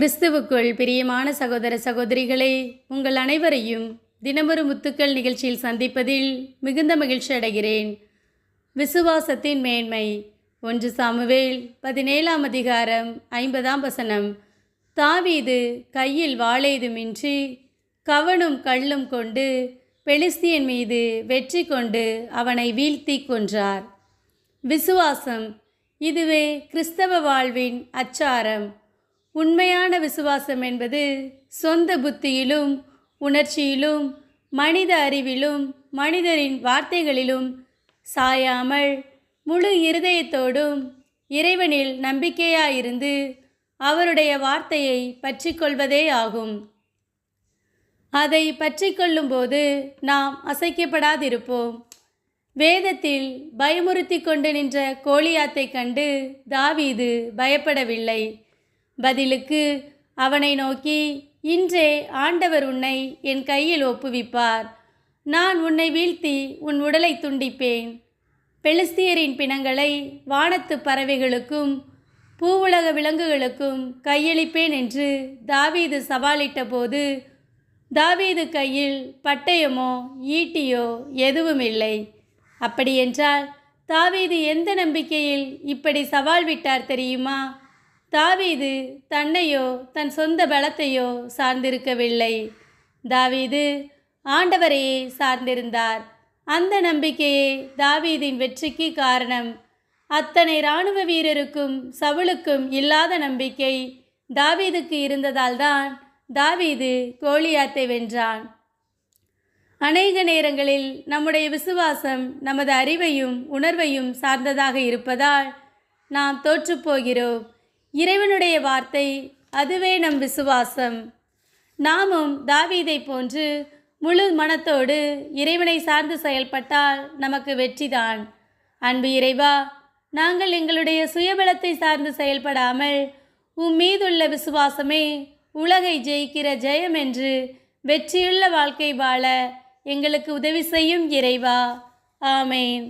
கிறிஸ்துவுக்குள் பிரியமான சகோதர சகோதரிகளை உங்கள் அனைவரையும் தினமொரு முத்துக்கள் நிகழ்ச்சியில் சந்திப்பதில் மிகுந்த மகிழ்ச்சி அடைகிறேன். விசுவாசத்தின் மேன்மை ஒன்று சாமுவேல் பதினேழாம் அதிகாரம் ஐம்பதாம் வசனம். தாவீது கையில் வாளேதுமின்றி கவனும் கள்ளும் கொண்டு பெலிஸ்தியன் மீது வெற்றி கொண்டு அவனை வீழ்த்தி கொன்றார். விசுவாசம் இதுவே கிறிஸ்தவ வாழ்வின் அச்சாரம். உண்மையான விசுவாசம் என்பது சொந்த புத்தியிலும் உணர்ச்சியிலும் மனித அறிவிலும் மனிதரின் வார்த்தைகளிலும் சாயாமல் முழு இருதயத்தோடும் இறைவனில் நம்பிக்கையாயிருந்து அவருடைய வார்த்தையை பற்றிக்கொள்வதே ஆகும். அதை பற்றிக்கொள்ளும்போது நாம் அசைக்கப்படாதிருப்போம். வேதத்தில் பயமுறுத்தி கொண்டு நின்ற கோலியாத்தை கண்டு தாவீது பயப்படவில்லை. பதிலுக்கு அவனை நோக்கி இன்றே ஆண்டவர் உன்னை என் கையில் ஒப்புவிப்பார். நான் உன்னை வீழ்த்தி உன் உடலை துண்டிப்பேன். பெலிஸ்தியரின் பிணங்களை வானத்து பறவைகளுக்கும் பூவுலக விலங்குகளுக்கும் கையளிப்பேன் என்று தாவீது சவாலிட்ட போது தாவீது கையில் பட்டயமோ ஈட்டியோ எதுவும் இல்லை அப்படியென்றால் தாவீது எந்த நம்பிக்கையில் இப்படி சவால் விட்டார் தெரியுமா? தாவீது தன்னையோ தன் சொந்த பலத்தையோ சார்ந்திருக்கவில்லை. தாவீது ஆண்டவரையே சார்ந்திருந்தார். அந்த நம்பிக்கையே தாவீதின் வெற்றிக்கு காரணம். அத்தனை இராணுவ வீரருக்கும் சவுளுக்கும் இல்லாத நம்பிக்கை தாவீதுக்கு இருந்ததால்தான் தாவீது கோலியாத்தை வென்றான். அநேக நேரங்களில் நம்முடைய விசுவாசம் நமது அறிவையும் உணர்வையும் சார்ந்ததாக இருப்பதால் நாம் தோற்றுப்போகிறோம். இறைவனுடைய வார்த்தை அதுவே நம் விசுவாசம். நாமும் தாவீதை போன்று முழு மனத்தோடு இறைவனை சார்ந்து செயல்பட்டால் நமக்கு வெற்றிதான். அன்பு இறைவா நாங்கள் எங்களுடைய சுயபலத்தை சார்ந்து செயல்படாமல் உம் மீதுள்ள விசுவாசமே உலகை ஜெயிக்கிற ஜெயம் என்று வெற்றியுள்ள வாழ்க்கை வாழ எங்களுக்கு உதவி செய்யும் இறைவா. ஆமேன்.